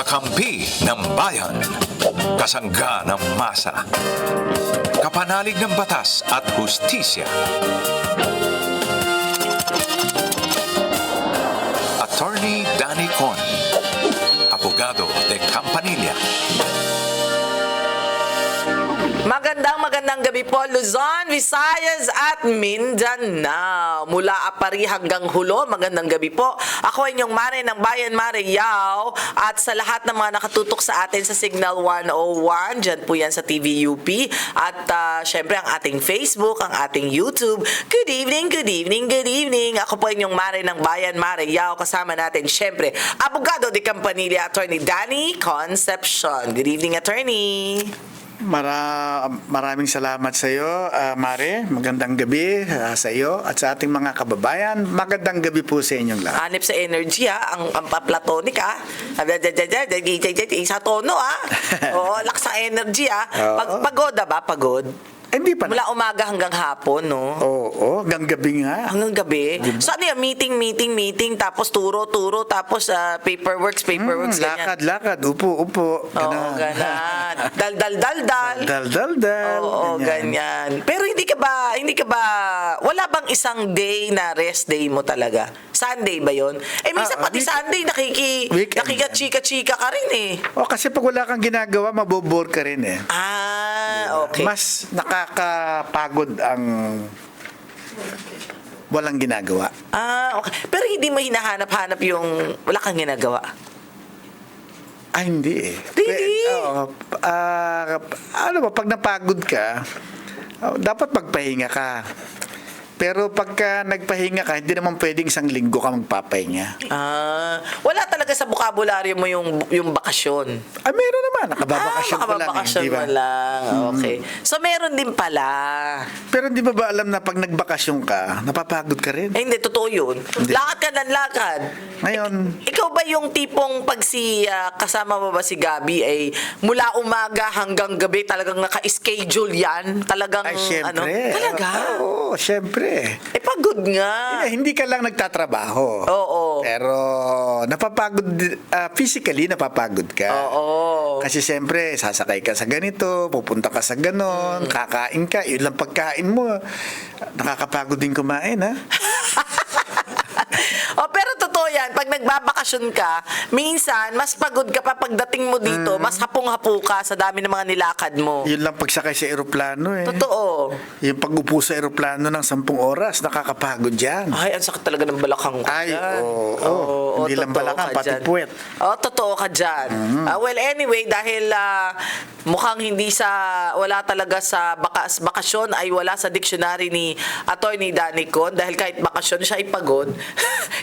Kakampi ng bayan. Kasangga ng masa. Kapanalig ng batas at hustisya. Attorney Danny Con. Po Luzon, Visayas at Mindanao. Mula Apari hanggang Hulo, magandang gabi po. Ako ay inyong Mare ng Bayan Mare Yao at sa lahat ng mga nakatutok sa atin sa Signal 101, dyan po yan sa TVUP at ah, syempre ang ating Facebook, ang ating YouTube. Good evening, good evening, good evening. Ako po inyong Mare ng Bayan Mare Yao. Kasama natin syempre, Abogado de Campanilla, Attorney Danny Concepcion. Good evening, Attorney. Mara, maraming salamat sa iyo, ah, Mare. Magandang gabi ah, sa iyo at sa ating mga kababayan. Magandang gabi po sa inyong lahat. Hanip sa energy ha, ang, ang pa- platonic ha. Sa tono ha. Oo, lakas sa energy ha. Pag pagoda ba? Pagod? Hindi pa na. Mula umaga hanggang hapon, no? Oo, hanggang gabi nga. Hanggang gabi. So ano yan? Meeting, meeting, meeting, tapos turo, turo, tapos ah, paperworks, paperworks, ganyan. lakad, lakad, upo, upo. Oo, ganan. Dal, dal, dal, dal. Dal, dal, dal. Oo, ganyan. Pero hindi ka ba, hindi ka ba, wala bang isang day na rest day mo talaga? Sunday ba yon? Eh, minsan Ah, ah, pati week- Sunday, nakiki, nakika-chika-chika ka rin eh. O kasi pag wala kang ginagawa, mabobore ka rin eh. Ah, okay. Mas nakakapagod ang walang ginagawa. Ah, okay. Pero hindi mo hinahanap-hanap yung wala kang ginagawa. Ah, hindi eh. Pe- oo. Ah, ano ba, pag napagod ka, oh, dapat magpahinga ka. Pero pagka nagpahinga ka, hindi naman pwedeng isang linggo ka magpapahinga. Ah, wala talaga sa bukabularyo mo yung yung bakasyon. Ah, meron naman. Nakababakasyon ah, ko lang. eh, makababakasyon di ba? mo lang. Okay. So, meron din pala. Pero hindi ba ba alam na pag nagbakasyon ka, napapagod ka rin? Eh, hindi, totoo yun. Lakad ka ng lakad. Ngayon, Ikaw ba yung tipong pag si ah, kasama mo ba si Gabi ay mula umaga hanggang gabi talagang naka-schedule yan? Talagang ay syempre. ano? Talaga? Oo, syempre. Eh pagod nga. Eh, hindi ka lang nagtatrabaho. Oo. Pero napapagod, ah, physically napapagod ka. Oo. Kasi siyempre, sasakay ka sa ganito, pupunta ka sa ganon, Mm. kakain ka, yun lang pagkain mo. Nakakapagod din kumain, ha? oh, pero yan, pag nagbabakasyon ka, minsan, mas pagod ka pa pagdating mo dito, mas hapong-hapo ka sa dami ng mga nilakad mo. Yun lang pagsakay sa eroplano, eh. Totoo. Yung pag-upo sa eroplano ng sampung oras, nakakapagod yan. Ay, ang sakit talaga ng balakang ko Ay, oo, oo. Hindi lang balakang, ka pati dyan. puwet. Oo, totoo ka dyan. Ah, well, anyway, dahil ah, mukhang hindi sa, wala talaga sa bakas, bakasyon ay wala sa dictionary ni Attorney Danny Con dahil kahit bakasyon siya ay pagod.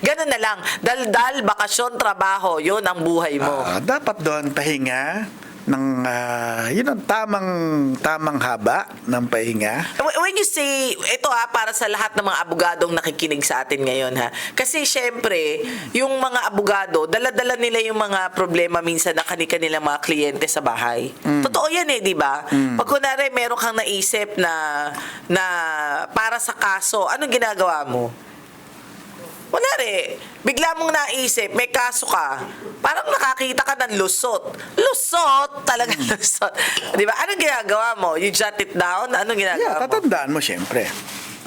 Ganun na lang. Daldal, bakasyon, trabaho, yun ang buhay mo. Ah, dapat doon pahinga ng ah, yun ang tamang tamang haba ng pahinga. When you say, ito ha, para sa lahat ng mga abogadong nakikinig sa atin ngayon ha. Kasi syempre, yung mga abogado, dala-dala nila yung mga problema minsan na kani-kanilang mga kliyente sa bahay. Totoo yan eh, di ba? Pag kunwari, meron kang naisip na, na para sa kaso, anong ginagawa mo? Kunwari, bigla mong naisip, may kaso ka, parang nakakita ka ng lusot. Lusot! Talaga lusot. Di ba? Anong ginagawa mo? You jot it down? Anong ginagawa Yeah, mo? tatandaan mo syempre.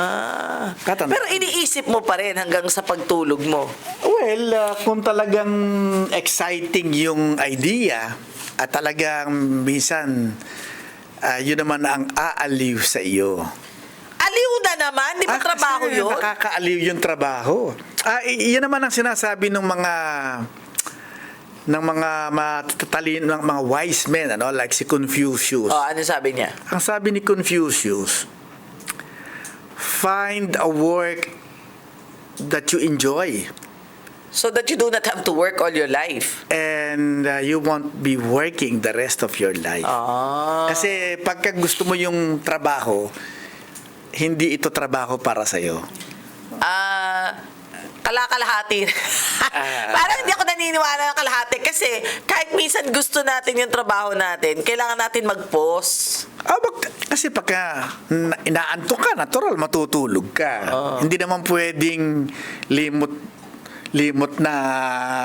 Ah. Tatanda. Pero iniisip mo pa rin hanggang sa pagtulog mo. Well, ah, kung talagang exciting yung idea at talagang minsan ah, yun naman ang aaliw sa iyo. Naman, di ba Ah, trabaho kasi yun? Nakakaaliw yung trabaho. Ah, yan naman ang sinasabi ng mga ng mga matatalino ng mga wise men ano like si Confucius. Oh, ano sabi niya? Ang sabi ni Confucius, find a work that you enjoy So that you do not have to work all your life. and uh, you won't be working the rest of your life. Ah. Kasi pagka gusto mo yung trabaho, hindi ito trabaho para sa iyo. Ah, kalakalahati. Ah. Parang hindi ako naniniwala ng kalahati kasi kahit minsan gusto natin yung trabaho natin, kailangan natin mag-pause. Ah, bak- kasi pagka na- inaantok ka, natural, matutulog ka. Hindi naman pwedeng limot limot na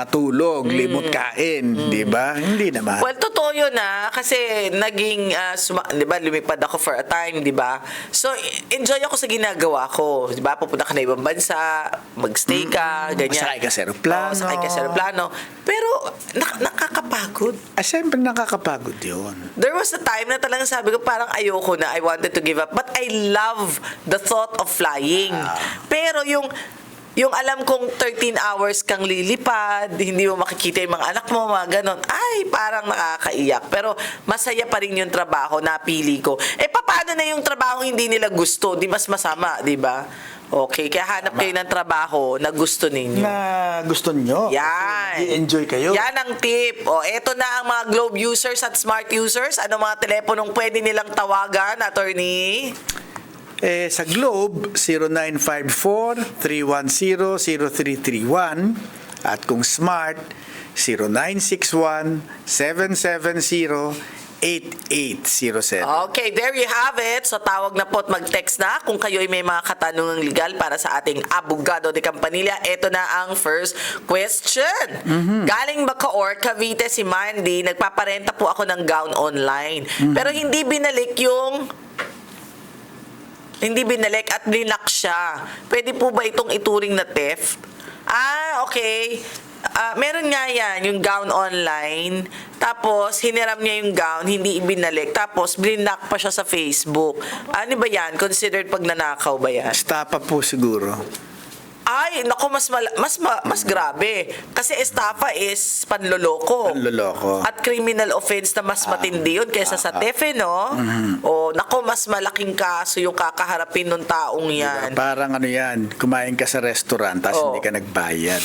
tulog, limot kain, di ba? Hindi naman. Well, totoo yun na kasi naging, ah, suma- di ba, lumipad ako for a time, di ba? So, enjoy ako sa ginagawa ko. Di ba, pupunta ka na ibang bansa, magstay ka, ganyan. Sakay ka sa aeroplano. Oo, sakay ka sa aeroplano. Pero, nak- nakakapagod. Ah, siyempre nakakapagod yun. There was a time na talagang sabi ko parang ayoko na, I wanted to give up. But I love the thought of flying. Pero yung yung alam kong 13 hours kang lilipad, hindi mo makikita yung mga anak mo, mga ganon, ay, parang nakakaiyak. Pero masaya pa rin yung trabaho, napili ko. Eh, paano na yung trabaho hindi nila gusto? Di mas masama, di ba? Okay, kaya hanap kayo ng trabaho na gusto ninyo. Na gusto nyo. Yan. enjoy kayo. Yan ang tip. O, eto na ang mga Globe users at Smart users. Ano mga teleponong pwede nilang tawagan, attorney? Eh, sa Globe, 0954-310-0331. At kung Smart, 0961-770-8807. Okay, there you have it. So tawag na po at mag-text na kung kayo ay may mga katanungang legal para sa ating abogado de Campanilla. Ito na ang first question. Galing Bacoor, Cavite si Mandy. Nagpaparenta po ako ng gown online. Pero hindi binalik yung hindi binalik at blinak siya. Pwede po ba itong ituring na theft? Ah, okay. Ah, meron nga yan, yung gown online. Tapos, hiniram niya yung gown, hindi ibinalik. Tapos, blinak pa siya sa Facebook. Ano ba yan? Considered pagnanakaw ba yan? Stapa po siguro. Ay, naku, mas, mala- mas, ma- mas grabe. Kasi estafa is panloloko. Panloloko. At criminal offense na mas matindi yun kaysa sa tefe, no? Mm-hmm. O, naku, mas malaking kaso yung kakaharapin ng taong yan. Parang ano yan, kumain ka sa restaurant tapos Oo. hindi ka nagbayad.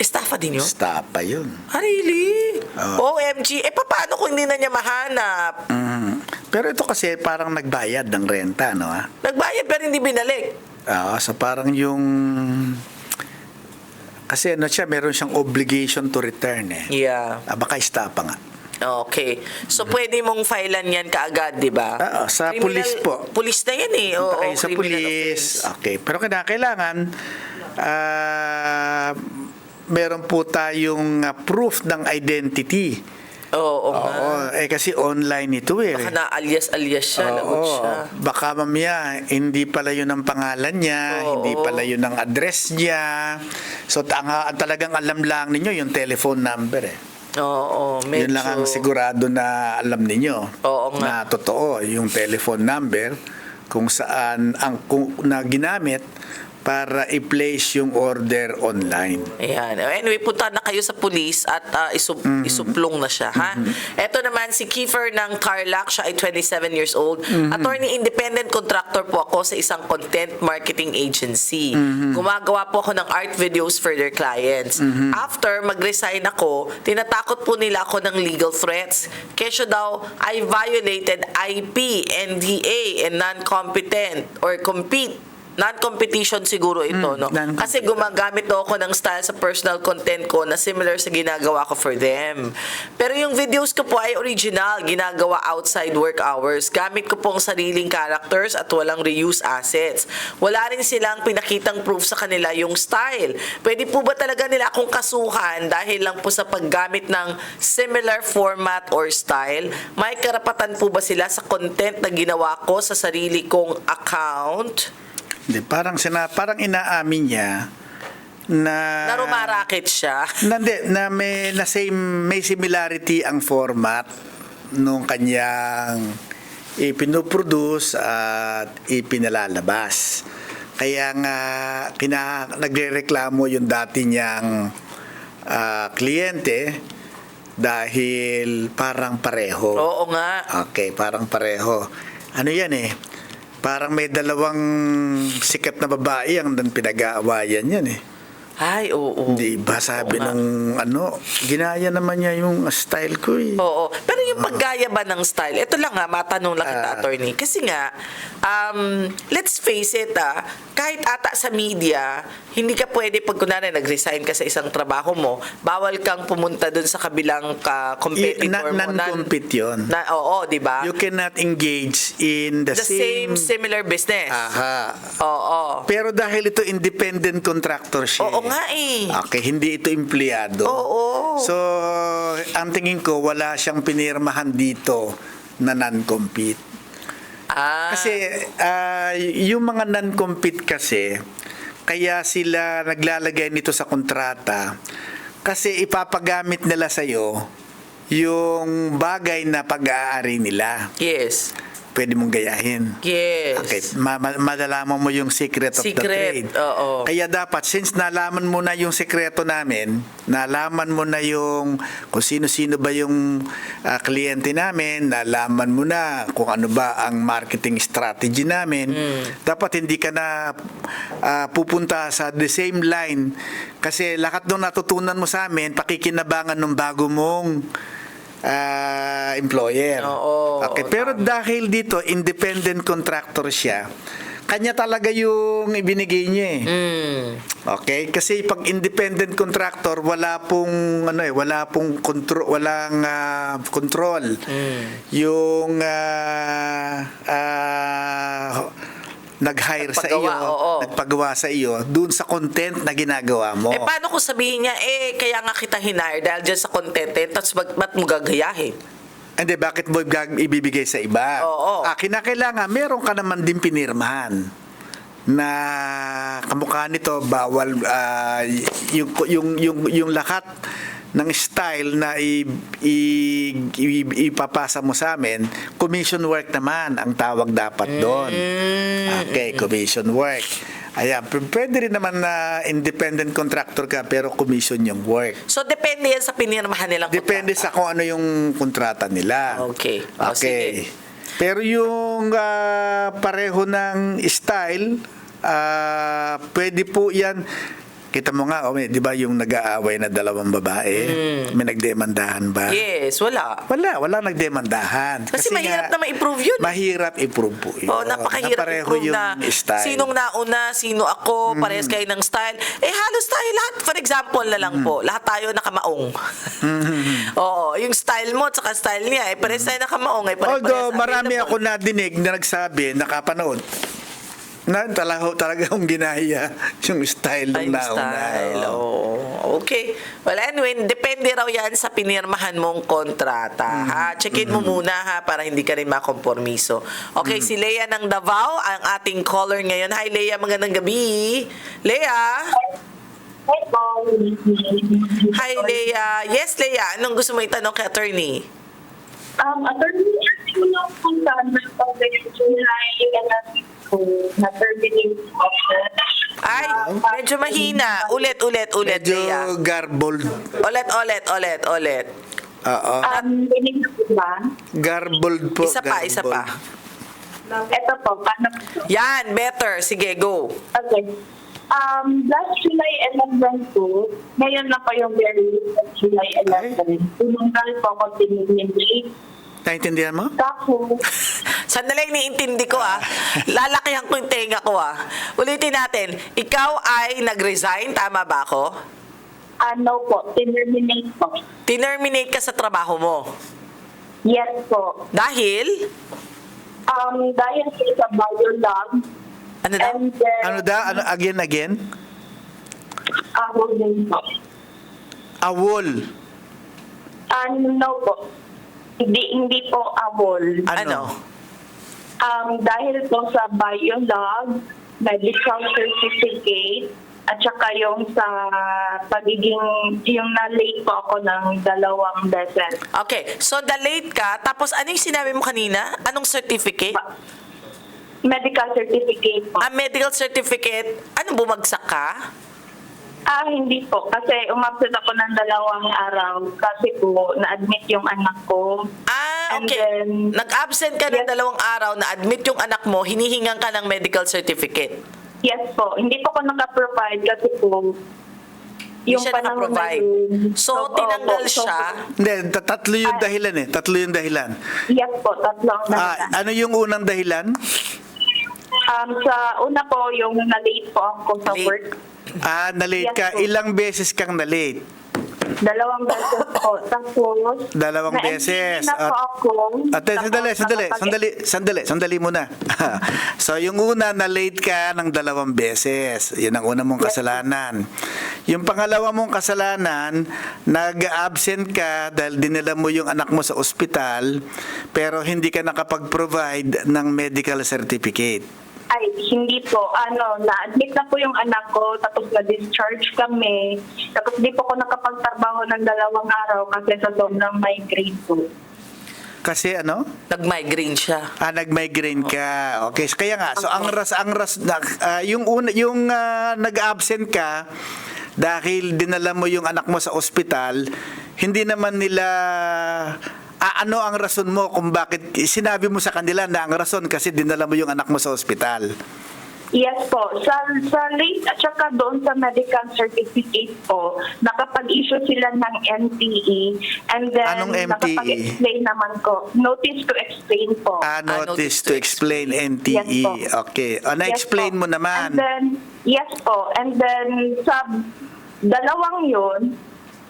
Estafa din yun? Stapa yun. Ah, really? OMG. Eh, paano kung hindi na niya mahanap? Mhm. Pero ito kasi parang nagbayad ng renta, no? ah? Nagbayad pero hindi binalik. Ah, so parang yung kasi ano siya, meron siyang obligation to return eh. Yeah. Ah, baka istapa nga. Okay. So, pwede mong filean yan kaagad, di ba? Oo, sa pulis po. Pulis na yan eh. Oo, kayo sa criminal offense. Okay. Pero kailangan, kailangan ah, meron po tayong ah, proof ng identity. Oo, oo nga. Oo, eh kasi online ito eh. Baka na alias-alias siya, lagot Oo, siya. baka mamaya hindi pala yun ang pangalan niya, Oo. hindi pala yun ang address niya. So tanga, talagang alam lang ninyo yung telephone number eh. Oo, medyo. Yun lang ang sigurado na alam ninyo. Oo nga. Na totoo yung telephone number kung saan ang kung, na ginamit para i-place yung order online. Ayan. Anyway, punta na kayo sa police at ah, isup- Mm-hmm. isuplong na siya, ha? Ito naman, si Kiefer ng Carlac, siya ay 27 years old. Mm-hmm. Attorney, independent contractor po ako sa isang content marketing agency. Mm-hmm. Gumagawa po ako ng art videos for their clients. Mm-hmm. After mag-resign ako, tinatakot po nila ako ng legal threats. Kesyo daw, I violated IP, NDA, and non-competent or compete non-competition siguro ito, no? non-compete. Kasi gumagamit daw ako ng style sa personal content ko na similar sa ginagawa ko for them. Pero yung videos ko po ay original, ginagawa outside work hours. Gamit ko pong sariling characters at walang reuse assets. Wala rin silang pinakitang proof sa kanila yung style. Pwede po ba talaga nila akong kasuhan dahil lang po sa paggamit ng similar format or style? May karapatan po ba sila sa content na ginawa ko sa sarili kong account? Hindi, parang sina, parang inaamin niya na Na rumaraket siya. na, hindi, na may na same may similarity ang format nung kanyang ipinoproduce at ipinalalabas. Kaya nga kina, nagrereklamo yung dati niyang ah, kliyente dahil parang pareho. Oo nga. Okay, parang pareho. Ano yan eh? Parang may dalawang sikat na babae ang pinag-aawayan yan eh. Ay, oo. Di ba sabi Oo nga. nung ano, ginaya naman niya yung style ko eh. Oo. Pero yung paggaya ba ng style, ito lang nga, matanong lang kita, Ah. attorney. Kasi nga, um, let's face it, ah, kahit ata sa media, hindi ka pwede, pag kunwari nag-resign ka sa isang trabaho mo, bawal kang pumunta dun sa kabilang ka competitor I- mo. na- non-compete yun. Na, oo, di ba? You cannot engage in the, The same, similar business. Aha. Oo. Pero dahil ito independent contractorship. Oo nga eh. Okay, hindi ito empleyado. Oo. So, ang tingin ko, wala siyang pinirmahan dito na non-compete. Ah, Kasi ah, yung mga non-compete kasi, kaya sila naglalagay nito sa kontrata kasi ipapagamit nila sa'yo yung bagay na pag-aari nila. yes. Pwede mong gayahin. Yes. Okay, ma- ma- malalaman mo yung secret of the trade. oo. Kaya dapat, since nalaman mo na yung sekreto namin, nalaman mo na yung kung sino-sino ba yung ah, kliyente namin, nalaman mo na kung ano ba ang marketing strategy namin, Hmm. dapat hindi ka na ah, pupunta sa the same line kasi lahat ng natutunan mo sa amin, pakikinabangan ng bago mong ah, employer. Oo, okay, pero dahil dito independent contractor siya, kanya talaga yung ibinigay niya eh. Mm. Okay? Kasi pag independent contractor, wala pong ano eh, wala pong control, walang ah, control. Yung ah, ah, nag-hire sa iyo, oo. nagpagawa sa iyo dun sa content na ginagawa mo. Eh, paano kung sabihin niya, eh, kaya nga kita hinire dahil dyan sa content, eh, tapos ba't, ba't mo gagayahin? Hindi, bakit mo gag- ibibigay sa iba? Oo. Ah, kinakailangan, meron ka naman din pinirmahan na kamukha nito bawal ah, yung yung yung yung lahat ng style na i, i, i- ipapasa mo sa amin, commission work naman ang tawag dapat doon. Okay, commission work. Ayan, p- pwede rin naman na independent contractor ka pero commission yung work. So, depende yan sa pinirmahan nilang Depende sa kung ano yung kontrata nila. Okay. O, Okay. sige. Pero yung ah, pareho ng style, ah, pwede po yan. Kita mo nga, oh, di ba yung nag-aaway na dalawang babae? May nagdemandahan ba? Yes, wala. Wala, wala nagdemandahan. Kasi mahirap na ma-improve yun. Mahirap i-prove po yun. Oh, napakahirap Na i-prove yung na style. Sinong nauna, sino ako, parehas kayo ng style. Eh, halos tayo lahat. For example na lang po, lahat tayo nakamaong. Mm-hmm. Oo, yung style mo at style niya, eh, parehas tayo nakamaong. Eh, parehas Although marami ako nadinig na nagsabi, nakapanood, na talaga, talaga akong ginaya yung style ng nauna. style. Oo. Oo. Okay. Well, anyway, depende raw yan sa pinirmahan mong kontrata. Mm-hmm. Ha? Checkin mo muna ha para hindi ka rin makompormiso. Okay, Mm-hmm. si Lea ng Davao, ang ating caller ngayon. Hi, Lea. Magandang gabi. Lea? Hi, Lea. Yes, Lea. Anong gusto mo itanong kay attorney? Um, attorney, mo lang kung saan na na 30 days offer. Ay, medyo mahina. Ulit, ulit, ulit, Medyo Lea. garbled. Ulit, ulit, ulit, ulit. Oo. Um, dinig po ba? Garbled po. Isa pa, isa pa. garbled. Ito po, paano po? Yan, better. Sige, go. Okay. Um, last July 11 po, ngayon na pa yung very least July 11. Tumungal po ako tinignan Naintindihan mo? Sandali, iniintindi ko ah. Lalakihan ko yung tenga ko ah. Ulitin natin. Ikaw ay nag-resign, tama ba ako? ano po, tinerminate po. Tinerminate ka sa trabaho mo. Yes po. Dahil? Um, dahil po sa biolog, Ano daw? and then, Ano da? Ano, again, again? ako din po. Awol. Ano po? Hindi, hindi po awol. Ano? Um, dahil po sa biolog, medical certificate, at saka yung sa pagiging, yung na-late po ako ng dalawang beses. Okay, so the late ka, tapos ano yung sinabi mo kanina? Anong certificate? Medical certificate po. A medical certificate, ano bumagsak ka? Ah, hindi po. Kasi umabsent ako ng dalawang araw kasi po na-admit yung anak ko. Ah, And okay. then- Nag-absent ka ng Yes. dalawang araw na admit yung anak mo, hinihingan ka ng medical certificate. Yes po. Hindi po ako naka-provide kasi po Hindi yung siya panahon na naka-provide. yun. So, Opo, tinanggal opo. So, siya. Hindi, ta- tatlo yung Ah. dahilan eh. Tatlo yung dahilan. Yes po, tatlo ang Ah, dahilan. ano yung unang dahilan? Um, sa una po, yung na-late po ako sa Late. work. Ah, na-late Yes ka. po. Ilang beses kang na-late? Dalawang beses po. Tapos, Dalawang beses. na po At- ako. Ate, Tapos sandali, sandali, nakapag- sandali, sandali, sandali muna. so, yung una, na-late ka ng dalawang beses. Yun ang una mong kasalanan. Yung pangalawa mong kasalanan, nag-absent ka dahil dinala mo yung anak mo sa ospital, pero hindi ka nakapag-provide ng medical certificate. Ay, hindi po. Ano, na-admit na po yung anak ko, tapos na-discharge kami. Tapos di po ako nakapagtrabaho ng dalawang araw kasi sa sobrang migraine po. Kasi ano? Nag-migraine siya. Ah, nag-migraine ka. Okay, so kaya nga, so ang ras ang ras na, ah, yung una yung ah, nag-absent ka dahil dinala mo yung anak mo sa ospital, hindi naman nila ano ang rason mo kung bakit sinabi mo sa kanila na ang rason kasi dinala mo yung anak mo sa ospital. Yes po. Sa, sa late at saka doon sa medical certificate po, nakapag-issue sila ng NTE and then Anong NTE? nakapag-explain naman ko. Notice to explain po. Ah, Ah, notice notice to to explain Yes NTE. po. Okay. Ah, na-explain Yes po. mo naman. And then, yes po. And then, sa dalawang yun,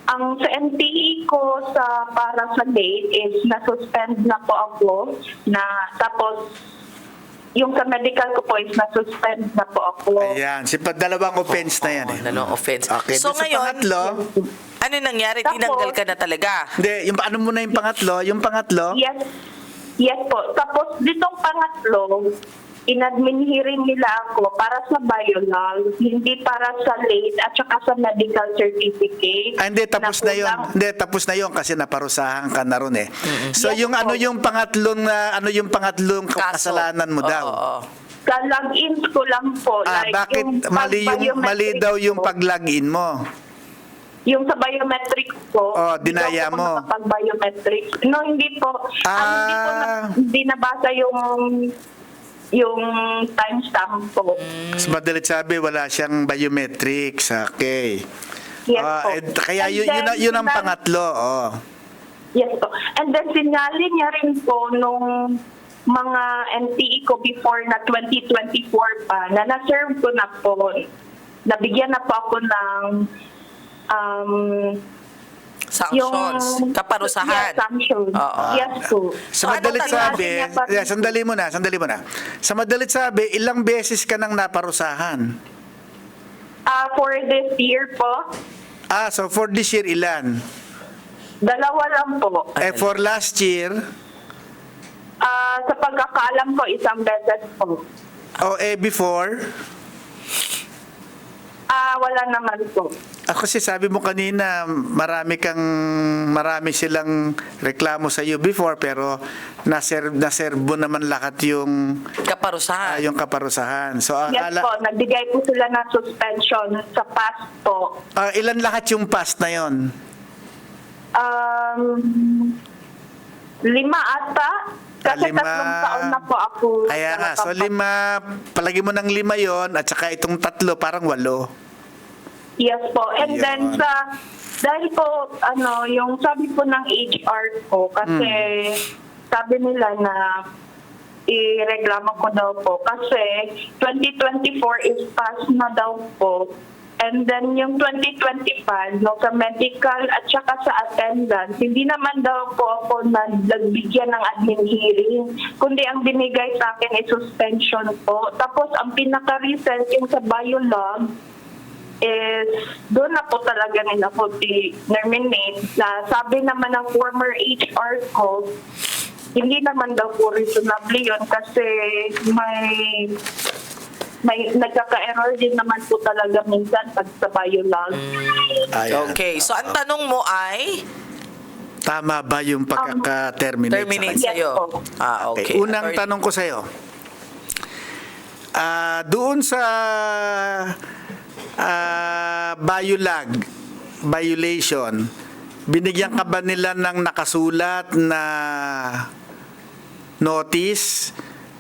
ang sa NTE ko sa para sa date is na-suspend na po ako na tapos yung sa medical ko po is na-suspend na po ako. Ayan, si dalawang offense na yan. Oh, Eh. dalawang offense. Okay, So doon sa ngayon, pangatlo, ano nangyari? Tapos- Tinanggal ka na talaga. hindi, yung ano muna yung pangatlo, yung pangatlo, Yes. Yes po. Tapos ditong pangatlo, in-admin hearing nila ako para sa biolog, hindi para sa late at saka sa medical certificate. Ah, hindi, tapos na yun. kulang- Hindi, tapos na yun kasi naparusahan ka na ron eh. So Yes yung po. ano yung pangatlong na ano yung pangatlong Kaso. kasalanan mo Oo, daw? oo. Sa logins ko lang po. Ah, like bakit yung mali yung mali daw yung pag-login mo? Yung sa biometric po. Oh, dinaya mo. nakapag-biometric. No, hindi po. Ah, hindi po na, Ah. hindi nabasa yung yung timestamp po. Mas madalit sabi, wala siyang biometrics. Okay. Yes Ah, po. eh, kaya And yun, yun, then, yun ang sinan- pangatlo. Oh. Yes po. And then sinyali niya rin po nung mga NTE ko before na 2024 pa, na na-serve ko na po, nabigyan na po ako ng um, Sanctions. Kaparusahan. Yes, sanctions. Oo. Yes po. Sa So, madalit anong sabi, tanong niya pa- yeah, sandali mo na, sandali mo na. Sa madalit sabi, ilang beses ka nang naparusahan? Ah, for this year po, Ah, so for this year, ilan? dalawa lang po. Eh, for last year, Ah, sa pagkakaalam ko, isang beses po. o eh, before? Ah, wala naman po. Ako kasi sabi mo kanina, marami kang, marami silang reklamo sa iyo before, pero naserve, naserve mo naman lahat yung, ah, Kaparusahan. yung kaparusahan. So, Yes akala, po, nagbigay po sila ng suspension sa past po. ah, ilan lahat yung past na yon? Um, lima ata. Ah, Kasi lima. tatlong taon na po ako. Kaya nga, so nakapag- lima, palagi mo ng lima yon at saka itong tatlo, parang walo. Yes po. And Ayun. then sa, dahil po, ano, yung sabi po ng HR ko, kasi Hmm. sabi nila na ireklamo ko daw po kasi 2024 is past na daw po. And then yung 2025, no, sa medical at saka sa attendance, hindi naman daw po ako na nagbigyan ng admin hearing, kundi ang binigay sa akin ay suspension po. Tapos ang pinaka-recent yung sa biolog, is doon na po talaga nila po terminate na sabi naman ng former HR ko hindi naman daw po reasonably yun kasi may may nagkaka-error din naman po talaga minsan pag sa biolog. Ayan. Okay. So, ang tanong mo ay Tama ba yung pagkaka-terminate terminate sa? Yes sa'yo? po. Ah, okay. Okay, unang Attorney- tanong ko sa'yo. Ah, doon sa ah, biolag, violation, binigyan ka ba nila ng nakasulat na notice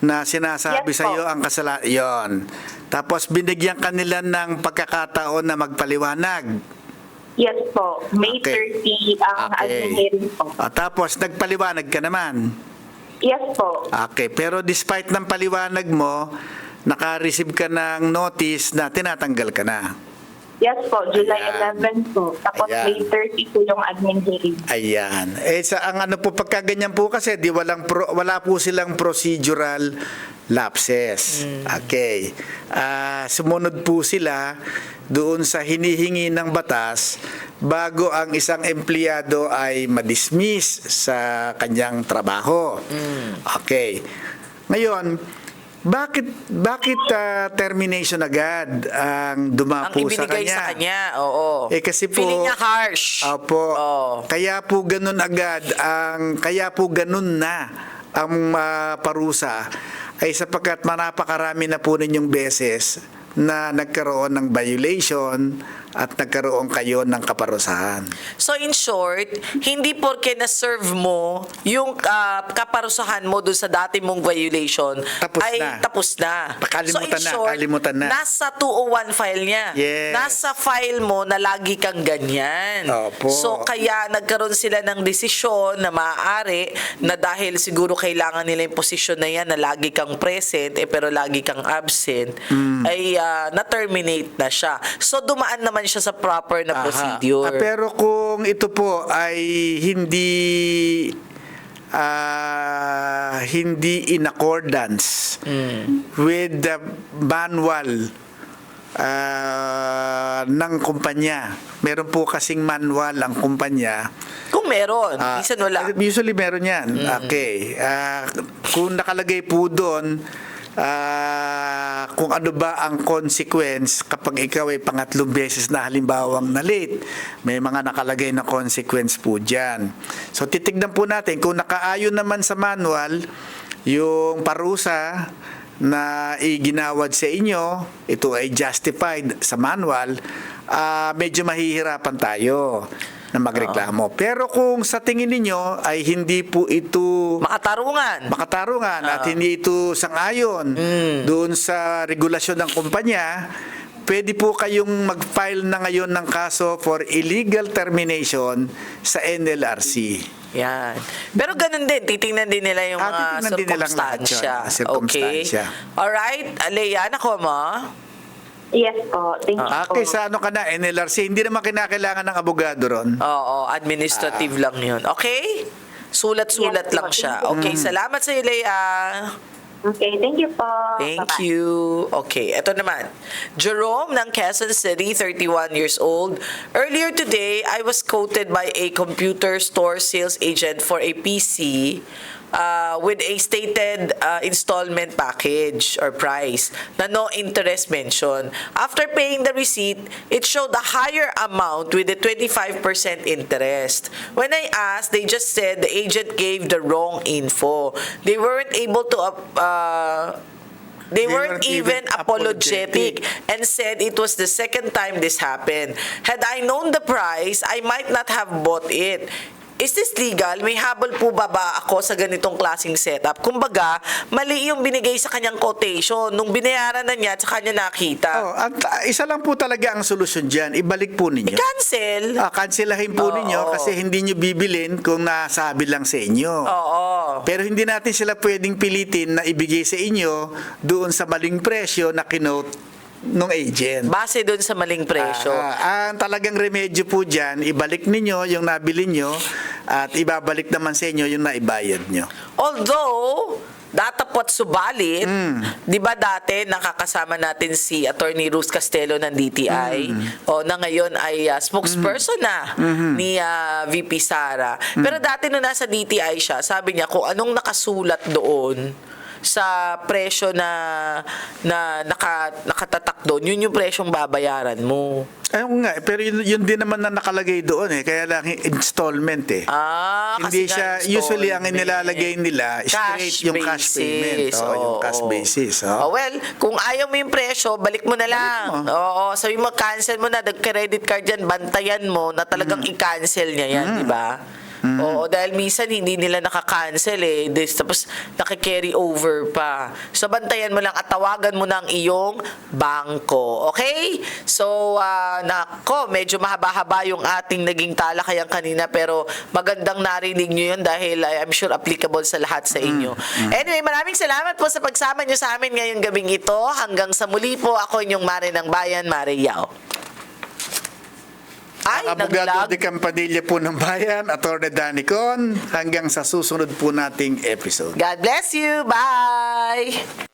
na sinasabi Yes sa iyo ang kasalanan? Yon. Tapos binigyan ka nila ng pagkakataon na magpaliwanag. Yes po. May Okay. 30 ang Okay. admin hearing po. Ah, tapos nagpaliwanag ka naman. Yes po. Okay, pero despite ng paliwanag mo, naka-receive ka ng notice na tinatanggal ka na. Yes po, July Ayan. 11 po. Tapos Ayan. May 30 po yung admin hearing. Ayan. Eh sa ang ano po pagka ganyan po kasi di walang pro, wala po silang procedural lapses. Okay. Ah, sumunod po sila doon sa hinihingi ng batas bago ang isang empleyado ay madismiss sa kanyang trabaho. Okay. Ngayon, bakit bakit ah, termination agad ang Ang dumapo sa ibinigay kanya? sa kanya, oo. Eh, kasi po- Feeling niya harsh. Opo. Oo. Kaya po ganun agad ang kaya po ganun na ang ah, parusa ay sapagkat manapakarami na po ninyong beses na nagkaroon ng violation at nagkaroon kayo ng kaparusahan. So in short, hindi porke na-serve mo yung ah, kaparusahan mo doon sa dati mong violation Tapos ay na. tapos na. Pakalimutan so in na, short, kalimutan na. nasa 201 file niya. Yes. Nasa file mo na lagi kang ganyan. Opo. So kaya nagkaroon sila ng desisyon na maaari na dahil siguro kailangan nila yung posisyon na yan na lagi kang present eh pero lagi kang absent Mm. ay na-terminate na siya. So dumaan naman siya sa proper na Aha. procedure. Ah, pero kung ito po ay hindi ah, hindi in accordance with the manual ah, ng kumpanya. Meron po kasing manual ang kumpanya. Kung meron, Ah, minsan wala. Usually meron yan. Okay. Ah, kung nakalagay po doon, ah, kung ano ba ang consequence kapag ikaw ay pangatlong beses na halimbawang na late, may mga nakalagay na consequence po dyan. So titignan po natin kung nakaayon naman sa manual yung parusa na iginawad sa inyo, ito ay justified sa manual, ah, medyo mahihirapan tayo na magreklamo. Pero kung sa tingin ninyo ay hindi po ito Makatarungan. makatarungan at hindi ito sangayon doon sa regulasyon ng kumpanya, pwede po kayong mag-file na ngayon ng kaso for illegal termination sa NLRC. Yan. Pero ganun din, titingnan din nila yung Ah, mga nila circumstansya. ah, circumstansya. Okay. Alright, Alea, nako mo. Yes po, thank you Ah, po. Okay, sa ano ka na, NLRC, hindi naman kinakailangan ng abogado ron. Oo, administrative lang yun. Okay? Sulat-sulat Yes, lang siya. Mm. Okay, salamat sa iyo, Lea. Okay, thank you po. Thank Bye-bye. you. Okay, eto naman. Jerome ng Quezon City, 31 years old. Earlier today, I was quoted by a computer store sales agent for a PC uh, with a stated uh, installment package or price na no interest mention. After paying the receipt, it showed a higher amount with a 25% interest. When I asked, they just said the agent gave the wrong info. They weren't able to uh, they, They weren't, weren't even even apologetic, apologetic. and said it was the second time this happened. Had I known the price, I might not have bought it. Is this legal? May habol po ba ba ako sa ganitong klaseng setup? Kumbaga, mali yung binigay sa kanyang quotation. Nung binayaran na niya, at sa kanya nakita. Oh, at ah, isa lang po talaga ang solusyon dyan, ibalik po ninyo. I-cancel. Ah, kanselahin po Oo. ninyo kasi hindi nyo bibilin kung nasabi lang sa inyo. Oo. Pero hindi natin sila pwedeng pilitin na ibigay sa inyo doon sa maling presyo na kinote ng agent. Base doon sa maling presyo. Ah, ang talagang remedyo po dyan, ibalik ninyo yung nabili nyo at ibabalik naman sa inyo yung naibayad nyo. Although, datapot subalit, di ba dati nakakasama natin si Attorney Ruth Castelo ng DTI o na ngayon ay ah, spokesperson na ni ah, VP Sara. Pero dati nung nasa DTI siya, sabi niya kung anong nakasulat doon sa presyo na na naka, nakatatak doon, yun yung presyong babayaran mo. Ayun nga, pero yun, yun din naman na nakalagay doon eh, kaya lang installment eh. Ah, Hindi kasi siya, nga usually ang installment. inilalagay nila, straight yung cash payment. Oh, yung cash oo. basis. Oh, Oh. well, kung ayaw mo yung presyo, balik mo na lang. mo. Oo, sabi mo, cancel mo na, nag-credit card yan, bantayan mo na talagang Mm. i-cancel niya yan, di ba? Oo, dahil minsan hindi nila nakaka-cancel eh. This, tapos nakikarry over pa. So, bantayan mo lang at tawagan mo ng iyong bangko. Okay? So, ah, nako, medyo mahaba-haba yung ating naging talakayan kanina pero magandang narinig nyo yun dahil ah, I'm sure applicable sa lahat sa inyo. Anyway, maraming salamat po sa pagsama nyo sa amin ngayong gabing ito. Hanggang sa muli po, ako inyong Mare ng Bayan, Mare Yao. Ay, ang abogado naglag. de Campanilla po ng bayan, Atty. Danny Con, hanggang sa susunod po nating episode. God bless you. Bye!